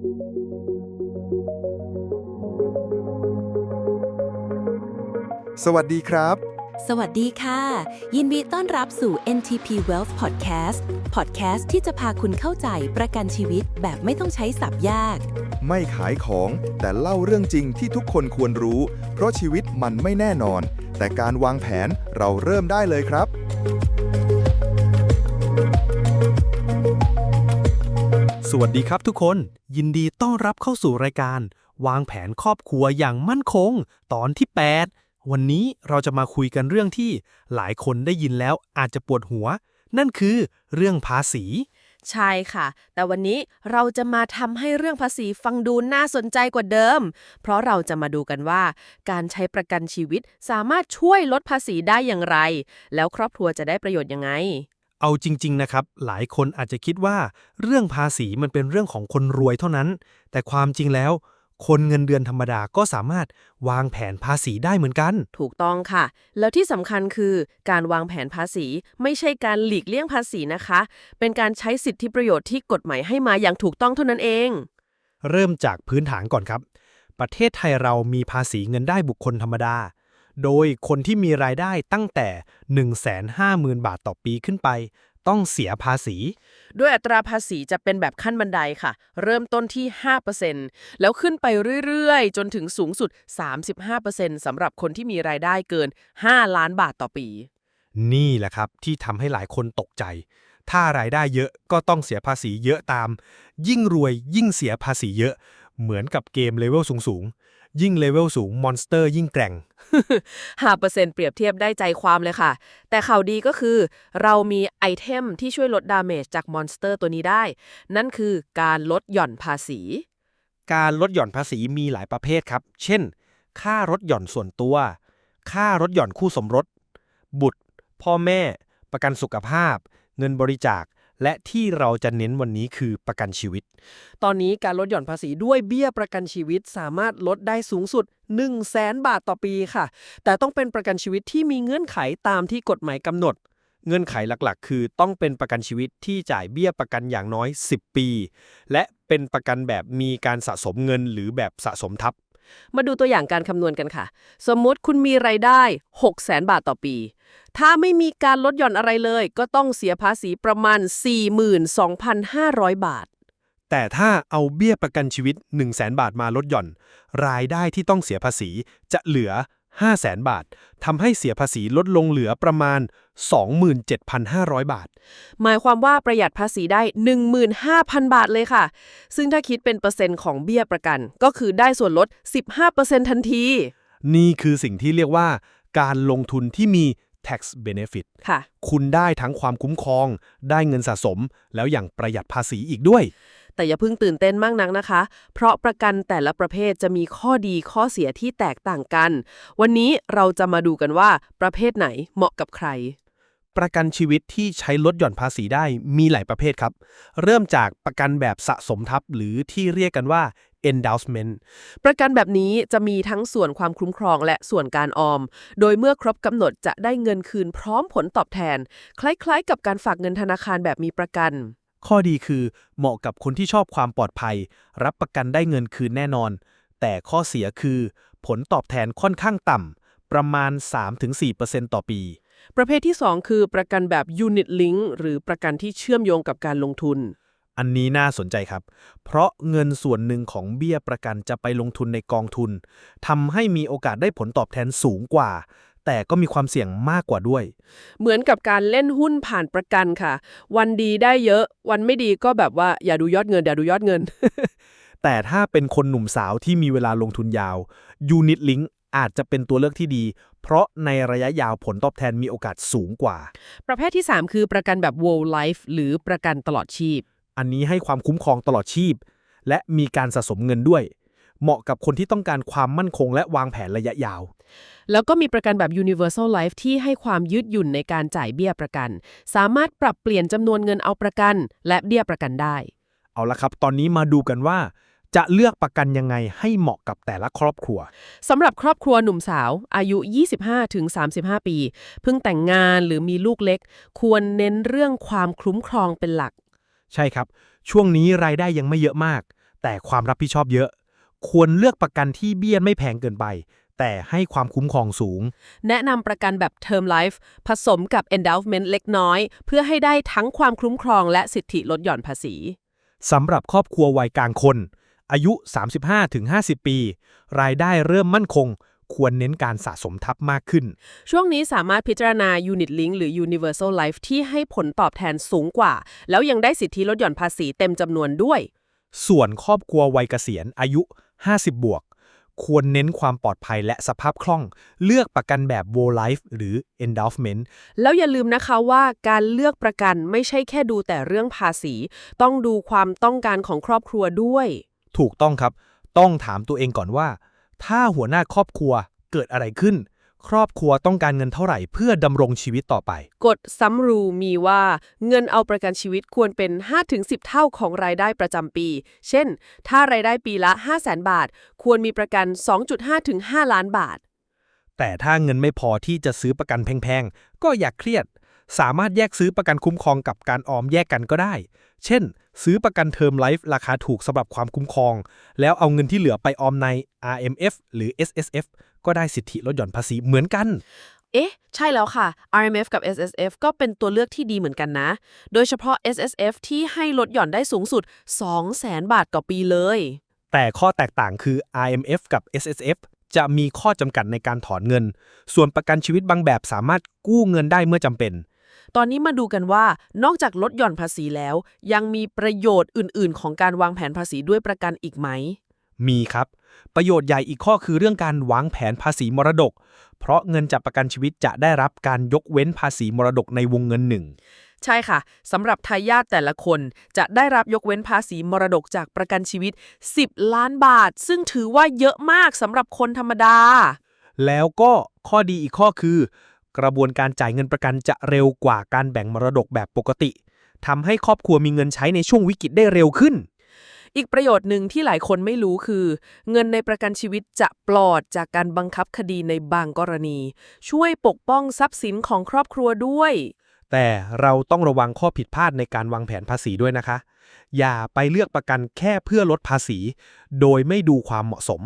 สวัสดีครับ สวัสดีค่ะ ยินดีต้อนรับสู่ NTP Wealth Podcast Podcast ที่จะพาคุณเข้าใจประกันชีวิตแบบไม่ต้องใช้สับยาก ไม่ขายของแต่เล่าเรื่องจริงที่ทุกคนควรรู้ เพราะชีวิตมันไม่แน่นอน แต่การวางแผนเราเริ่มได้เลยครับ สวัสดีครับทุกคน ยินดีต้อนรับเข้าสู่รายการ วางแผนครอบครัวอย่างมั่นคง ตอนที่ 8 วันนี้เราจะมาคุยกันเรื่องที่หลายคนได้ยินแล้วอาจจะปวดหัว นั่นคือเรื่องภาษี ใช่ค่ะ แต่วันนี้เราจะมาทำให้เรื่องภาษีฟังดูน่าสนใจกว่าเดิม เพราะเราจะมาดูกันว่า การใช้ประกันชีวิตสามารถช่วยลดภาษีได้อย่างไร แล้วครอบครัวจะได้ประโยชน์ยังไง เอาจริง ๆ นะครับ หลายคนอาจจะคิดว่าเรื่องภาษีมันเป็นเรื่องของคนรวยเท่านั้น แต่ความจริงแล้ว คนเงินเดือนธรรมดาก็สามารถวางแผนภาษีได้เหมือนกัน ถูกต้องค่ะ แล้วที่สำคัญคือการวางแผนภาษีไม่ใช่การหลีกเลี่ยงภาษีนะคะ เป็นการใช้สิทธิประโยชน์ที่กฎหมายให้มาอย่างถูกต้องเท่านั้นเอง เริ่มจากพื้นฐานก่อนครับ ประเทศไทยเรามีภาษีเงินได้บุคคลธรรมดา โดยคนที่มีรายได้ตั้งแต่ 150,000 บาทต่อปีขึ้นไป ต้องเสียภาษี ด้วยอัตราภาษีจะเป็นแบบขั้นบันไดค่ะ เริ่มต้นที่ 5%แล้วขึ้นไปเรื่อยๆ จนถึงสูงสุด 35%สำหรับคนที่มีรายได้เกิน 5 ล้านบาทต่อปี นี่แหละครับที่ทำให้หลายคนตกใจ ถ้ารายได้เยอะก็ต้องเสียภาษีเยอะตาม ยิ่งรวยยิ่งเสียภาษีเยอะ เหมือนกับเกมเลเวลสูงๆ ยิ่งเลเวลสูงมอนสเตอร์ยิ่งแกร่ง 5%เปรียบเทียบได้ใจความเลยค่ะ แต่ข่าวดีก็คือ เรามีไอเทมที่ช่วยลดดาเมจจากมอนสเตอร์ตัวนี้ได้ นั่นคือการลดหย่อนภาษี การลดหย่อนภาษีมีหลายประเภทครับ เช่น ค่ารถหย่อนส่วนตัว ค่ารถหย่อนคู่สมรส บุตร พ่อแม่ ประกันสุขภาพ เงินบริจาค และที่เราจะเน้นวันนี้คือประกันชีวิต ตอนนี้การลดหย่อนภาษีด้วยเบี้ยประกันชีวิตสามารถลดได้สูงสุด 1 0 0 0 0แสนบาทต่อปีค่ะ แต่ต้องเป็นประกันชีวิตที่มีเงื่อนไขตามที่กฎหมายกำหนด เงื่อนไขหลักๆ คือต้องเป็นประกันชีวิตที่จ่ายเบี้ยประกันอย่างน้อย 10 ปี และเป็นประกันแบบมีการสะสมเงินหรือแบบสะสมทับ มาดูตัวอย่างการคำนวณกันค่ะ สมมติคุณมีไรายได้ 6 0แสนบาทต่อปี ถ้าไม่มีการลดหย่อนอะไรเลย ก็ต้องเสียภาษีประมาณ 42,500 บาท แต่ถ้าเอาเบี้ยประกันชีวิต 1 0 0 0 0แบาทมาลดหย่อน รายได้ที่ต้องเสียภาษีจะเหลือ 5 0 0แสนบาททำให้เสียภาษีลดลงเหลือประมาณ 27,500 บาท หมายความว่าประหยัดภาษีได้ 15,000 บาทเลยค่ะ ซึ่งถ้าคิดเป็นเปอร์เซ็นต์ของเบี้ยประกัน ก็คือได้ส่วนลด 15%ทันที นี่คือสิ่งที่เรียกว่า การลงทุนที่มี tax benefit ค่ะ คุณได้ทั้งความคุ้มครอง ได้เงินสะสม แล้วอย่างประหยัดภาษีอีกด้วย แต่อย่าเพิ่งตื่นเต้นมากนักนะคะ เพราะประกันแต่ละประเภทจะมีข้อดีข้อเสียที่แตกต่างกัน วันนี้เราจะมาดูกันว่าประเภทไหนเหมาะกับใคร ประกันชีวิตที่ใช้ลดหย่อนภาษีได้มีหลายประเภทครับ เริ่มจากประกันแบบสะสมทับหรือที่เรียกกันว่า endowment ประกันแบบนี้จะมีทั้งส่วนความคุ้มครองและส่วนการออม โดยเมื่อครบกำหนดจะได้เงินคืนพร้อมผลตอบแทน คล้ายๆ กับการฝากเงินธนาคารแบบมีประกัน ข้อดีคือเหมาะกับคนที่ชอบความปลอดภัย รับประกันได้เงินคืนแน่นอน แต่ข้อเสียคือ ผลตอบแทนค่อนข้างต่ำ ประมาณ 3-4%ต่อปี ประเภทที่ 2 คือประกันแบบ unit link หรือประกันที่เชื่อมโยงกับการลงทุน อันนี้น่าสนใจครับ เพราะเงินส่วนหนึ่งของเบี้ยประกันจะไปลงทุนในกองทุนทำให้มีโอกาสได้ผลตอบแทนสูงกว่า แต่ก็มีความเสี่ยงมากกว่าด้วย เหมือนกับการเล่นหุ้นผ่านประกันค่ะ วันดีได้เยอะ วันไม่ดีก็แบบว่าอย่าดูยอดเงิน อย่าดูยอดเงิน แต่ถ้าเป็นคนหนุ่มสาวที่มีเวลาลงทุนยาว Unit Link อาจจะเป็นตัวเลือกที่ดี เพราะในระยะยาวผลตอบแทนมีโอกาสสูงกว่า ประเภทที่ 3 คือประกันแบบ whole life หรือประกันตลอดชีพ อันนี้ให้ความคุ้มครองตลอดชีพ และมีการสะสมเงินด้วย เหมาะกับคนที่ต้องการความมั่นคงและวางแผนระยะยาว แล้วก็มีประกันแบบ universal life ที่ให้ความยืดหยุ่นในการจ่ายเบี้ยประกัน สามารถปรับเปลี่ยนจำนวนเงินเอาประกัน และเบี้ยประกันได้ เอาละครับ ตอนนี้มาดูกันว่า จะเลือกประกันยังไงให้เหมาะกับแต่ละครอบครัวสำหรับครอบครัวหนุ่มสาว อายุ 25-35 ปี เพิ่งแต่งงานหรือมีลูกเล็ก ควรเน้นเรื่องความคุ้มครองเป็นหลัก ใช่ครับ ช่วงนี้รายได้ยังไม่เยอะมาก แต่ความรับผิดชอบเยอะ ควรเลือกประกันที่เบี้ยไม่แพงเกินไป แต่ให้ความคุ้มครองสูง แนะนำประกันแบบ Term Life ผสมกับ Endowment เล็กน้อย เพื่อให้ได้ทั้งความคุ้มครองและสิทธิลดหย่อนภาษีสำหรับครอบครัววัยกลางคน อายุ 35-50 ปี รายได้เริ่มมั่นคง ควรเน้นการสะสมทับมากขึ้น ช่วงนี้สามารถพิจารณา Unit Link หรือ Universal Life ที่ให้ผลตอบแทนสูงกว่า แล้วยังได้สิทธิลดหย่อนภาษีเต็มจำนวนด้วย ส่วนครอบครัววัยเกษียณอายุ 50 บวก ควรเน้นความปลอดภัยและสภาพคล่อง เลือกประกันแบบ Whole Life หรือ Endowment แล้วอย่าลืมนะคะว่าการเลือกประกันไม่ใช่แค่ดูแต่เรื่องภาษี ต้องดูความต้องการของครอบครัวด้วย ถูกต้องครับ ต้องถามตัวเองก่อนว่า ถ้าหัวหน้าครอบครัวเกิดอะไรขึ้น ครอบครัวต้องการเงินเท่าไหร่เพื่อดำรงชีวิตต่อไป กฎซัมรูมีว่าเงินเอาประกันชีวิตควรเป็น 5-10 เท่าของรายได้ประจำปี เช่น ถ้ารายได้ปีละ 500,000บาท ควรมีประกัน 2.5-5 ล้านบาท แต่ถ้าเงินไม่พอที่จะซื้อประกันแพงๆ ก็อย่าเครียด สามารถแยกซื้อประกันคุ้มครองกับการออมแยกกันก็ได้ เช่น ซื้อประกันเทอมไลฟ์ราคาถูกสำหรับความคุ้มครอง แล้วเอาเงินที่เหลือไปออมใน RMF หรือ SSF ก็ได้สิทธิลดหย่อนภาษีเหมือนกัน เอ๊ะ ใช่แล้วค่ะ RMF กับ SSF ก็เป็นตัวเลือกที่ดีเหมือนกันนะ โดยเฉพาะ SSF ที่ให้ลดหย่อนได้สูงสุด 200,000 บาทต่อปีเลย แต่ข้อแตกต่างคือ RMF กับ SSF จะมีข้อจำกัดในการถอนเงิน ส่วนประกันชีวิตบางแบบสามารถกู้เงินได้เมื่อจำเป็น ตอนนี้มาดูกันว่านอกจากลดหย่อนภาษีแล้ว ยังมีประโยชน์อื่น ๆ ของการวางแผนภาษีด้วยประกันอีกไหม มีครับ ประโยชน์ใหญ่อีกข้อคือเรื่องการวางแผนภาษีมรดก เพราะเงินจากประกันชีวิตจะได้รับการยกเว้นภาษีมรดกในวงเงินหนึ่ง ใช่ค่ะสำหรับทายาทแต่ละคนจะได้รับยกเว้นภาษีมรดกจากประกันชีวิต 10 ล้านบาท ซึ่งถือว่าเยอะมากสำหรับคนธรรมดา แล้วก็ข้อดีอีกข้อคือ กระบวนการจ่ายเงินประกันจะเร็วกว่าการแบ่งมรดกแบบปกติทำให้ครอบครัวมีเงินใช้ในช่วงวิกฤตได้เร็วขึ้น อีกประโยชน์หนึ่งที่หลายคนไม่รู้คือ เงินในประกันชีวิตจะปลอดจากการบังคับคดีในบางกรณี ช่วยปกป้องทรัพย์สินของครอบครัวด้วย แต่เราต้องระวังข้อผิดพลาดในการวางแผนภาษีด้วยนะคะ อย่าไปเลือกประกันแค่เพื่อลดภาษี โดยไม่ดูความเหมาะสม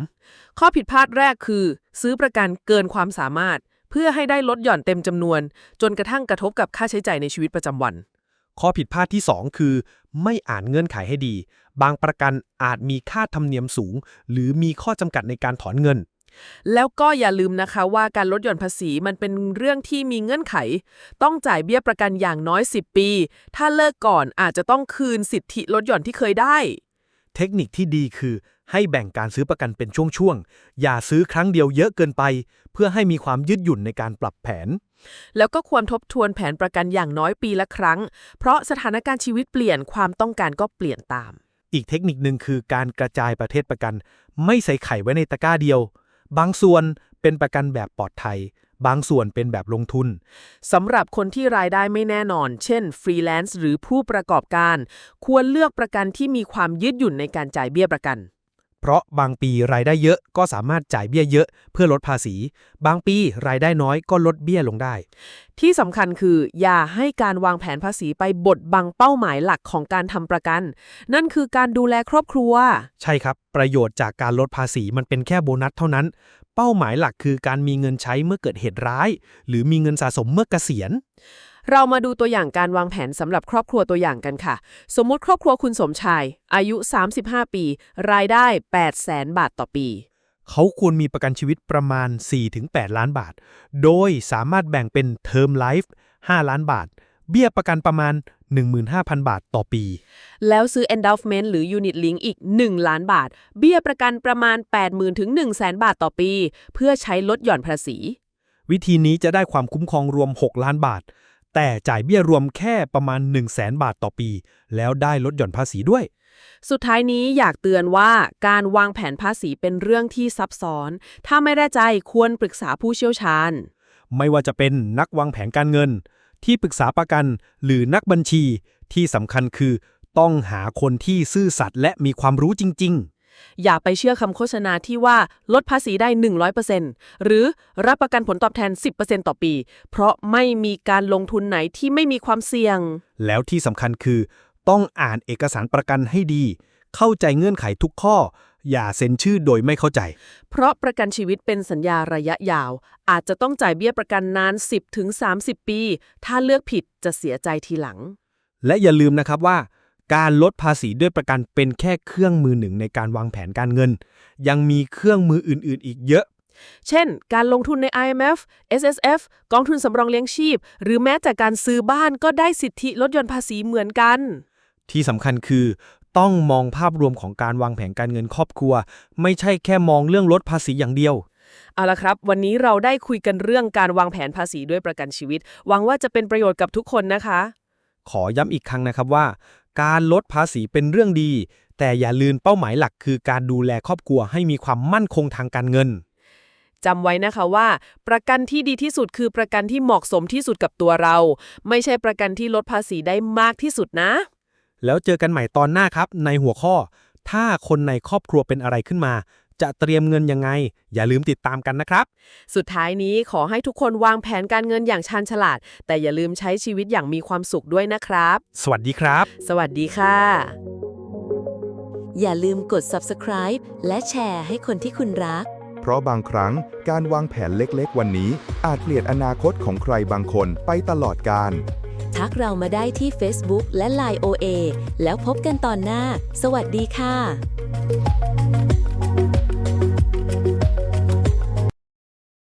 ข้อผิดพลาดแรกคือ ซื้อประกันเกินความสามารถ เพื่อให้ได้ลดหย่อนเต็มจำนวน จนกระทั่งกระทบกับค่าใช้จ่ายในชีวิตประจำวันข้อผิดพลาดที่ 2 คือ ไม่อ่านเงื่อนไขให้ดี บางประกันอาจมีค่าธรรมเนียมสูง หรือมีข้อจำกัดในการถอนเงิน แล้วก็อย่าลืมนะคะว่าการลดหย่อนภาษีมันเป็นเรื่องที่มีเงื่อนไข ต้องจ่ายเบี้ยประกันอย่างน้อย 10 ปี ถ้าเลิกก่อนอาจจะต้องคืนสิทธิลดหย่อนที่เคยได้ เทคนิคที่ดีคือให้แบ่งการซื้อประกันเป็นช่วงๆ อย่าซื้อครั้งเดียวเยอะเกินไป เพื่อให้มีความยืดหยุ่นในการปรับแผน แล้วก็ควรทบทวนแผนประกันอย่างน้อยปีละครั้ง เพราะสถานการณ์ชีวิตเปลี่ยนความต้องการก็เปลี่ยนตาม อีกเทคนิคหนึ่งคือการกระจายประเทศประกัน ไม่ใส่ไข่ไว้ในตะกร้าเดียว บางส่วนเป็นประกันแบบปลอดภัย บางส่วนเป็นแบบลงทุน สำหรับคนที่รายได้ไม่แน่นอน เช่น ฟรีแลนซ์หรือผู้ประกอบการ ควรเลือกประกันที่มีความยืดหยุ่นในการจ่ายเบี้ยประกัน เพราะบางปีรายได้เยอะก็สามารถจ่ายเบี้ยเยอะเพื่อลดภาษี บางปีรายได้น้อยก็ลดเบี้ยลงได้ ที่สำคัญคืออย่าให้การวางแผนภาษีไปบดบังเป้าหมายหลักของการทำประกัน นั่นคือการดูแลครอบครัว ใช่ครับ ประโยชน์จากการลดภาษีมันเป็นแค่โบนัสเท่านั้น เป้าหมายหลักคือการมีเงินใช้เมื่อเกิดเหตุร้าย หรือมีเงินสะสมเมื่อเกษียณ เรามาดูตัวอย่างการวางแผนสำหรับครอบครัวตัวอย่างกันค่ะ สมมุติครอบครัวคุณสมชาย อายุ 35 ปี รายได้ 8 0 0แสนบาทต่อปี เขาควรมีประกันชีวิตประมาณ 4-8 ล้านบาท โดยสามารถแบ่งเป็นเทอมไลฟ์5ล้านบาท เบี้ยประกันประมาณ 15,000 บาทต่อปี แล้วซื้อ endowment หรือ unit link อีก 1 ล้านบาท เบี้ยประกันประมาณ 80,000ถึง1 0 0 0 0 0 บาทต่อปี เพื่อใช้ลดหย่อนภาษี วิธีนี้จะได้ความคุ้มครองรวม 6 ล้านบาท แต่จ่ายเบี้ยรวมแค่ประมาณ 1 0 0 0 0แบาทต่อปี แล้วได้ลดหย่อนภาษีด้วย สุดท้ายนี้อยากเตือนว่าการวางแผนภาษีเป็นเรื่องที่ซับซ้อน ถ้าไม่แน่ใจควรปรึกษาผู้เชี่ยวชาญ ไม่ว่าจะเป็นนักวางแผนการเงิน ที่ปรึกษาประกัน หรือนักบัญชีที่สำคัญคือ ต้องหาคนที่ซื่อสัตย์และมีความรู้จริง ๆ อย่าไปเชื่อคำโฆษณาที่ว่าลดภาษีได้ 100%หรือรับประกันผลตอบแทน 10%ต่อปี เพราะไม่มีการลงทุนไหนที่ไม่มีความเสี่ยง แล้วที่สำคัญคือ ต้องอ่านเอกสารประกันให้ดี เข้าใจเงื่อนไขทุกข้อ อย่าเซ็นชื่อโดยไม่เข้าใจ เพราะประกันชีวิตเป็นสัญญาระยะยาว อาจจะต้องจ่ายเบี้ยประกันนาน 10-30 ปี ถ้าเลือกผิดจะเสียใจทีหลัง และอย่าลืมนะครับว่า การลดภาษีด้วยประกันเป็นแค่เครื่องมือหนึ่งในการวางแผนการเงิน ยังมีเครื่องมืออื่นๆ อีกเยอะ เช่น การลงทุนใน IMF SSF กองทุนสำรองเลี้ยงชีพ หรือแม้แต่การซื้อบ้านก็ได้สิทธิลดหย่อนภาษีเหมือนกัน ที่สำคัญคือต้องมองภาพรวมของการวางแผนการเงินครอบครัว ไม่ใช่แค่มองเรื่องลดภาษีอย่างเดียว เอาละครับ วันนี้เราได้คุยกันเรื่องการวางแผนภาษีด้วยประกันชีวิต หวังว่าจะเป็นประโยชน์กับทุกคนนะคะ ขอย้ำอีกครั้งนะครับว่า การลดภาษีเป็นเรื่องดี แต่อย่าลืมเป้าหมายหลักคือการดูแลครอบครัวให้มีความมั่นคงทางการเงินจำไว้นะคะว่า ประกันที่ดีที่สุดคือประกันที่เหมาะสมที่สุดกับตัวเรา ไม่ใช่ประกันที่ลดภาษีได้มากที่สุดนะ แล้วเจอกันใหม่ตอนหน้าครับในหัวข้อ ถ้าคนในครอบครัวเป็นอะไรขึ้นมา จะเตรียมเงินยังไง อย่าลืมติดตามกันนะครับ สุดท้ายนี้ขอให้ทุกคนวางแผนการเงินอย่างชาญฉลาด แต่อย่าลืมใช้ชีวิตอย่างมีความสุขด้วยนะครับ สวัสดีครับ สวัสดีค่ะ อย่าลืมกด subscribe และแชร์ให้คนที่คุณรัก เพราะบางครั้งการวางแผนเล็กๆ วันนี้ อาจเปลี่ยนอนาคตของใครบางคนไปตลอดกาลทักเรามาได้ที่ Facebook และ Line OA แล้วพบกันตอนหน้า สวัสดีค่ะ